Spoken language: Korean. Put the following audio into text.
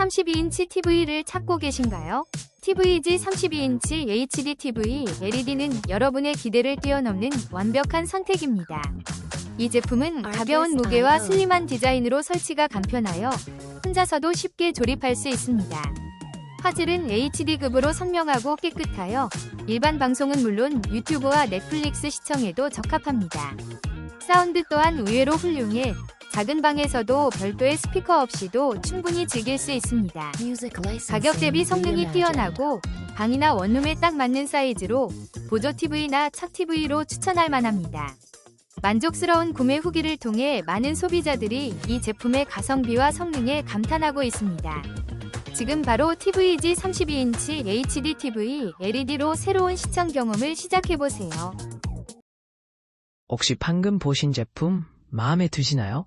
32인치 TV를 찾고 계신가요? TVG 32인치 HD TV LED는 여러분의 기대를 뛰어넘는 완벽한 선택입니다. 이 제품은 가벼운 무게와 슬림한 디자인으로 설치가 간편하여 혼자서도 쉽게 조립할 수 있습니다. 화질은 HD급으로 선명하고 깨끗하여 일반 방송은 물론 유튜브와 넷플릭스 시청에도 적합합니다. 사운드 또한 의외로 훌륭해 작은 방에서도 별도의 스피커 없이도 충분히 즐길 수 있습니다. 가격 대비 성능이 뛰어나고 방이나 원룸에 딱 맞는 사이즈로 보조 TV나 차 TV로 추천할 만합니다. 만족스러운 구매 후기를 통해 많은 소비자들이 이 제품의 가성비와 성능에 감탄하고 있습니다. 지금 바로 TVG 32인치 HD TV LED로 새로운 시청 경험을 시작해보세요. 혹시 방금 보신 제품 마음에 드시나요?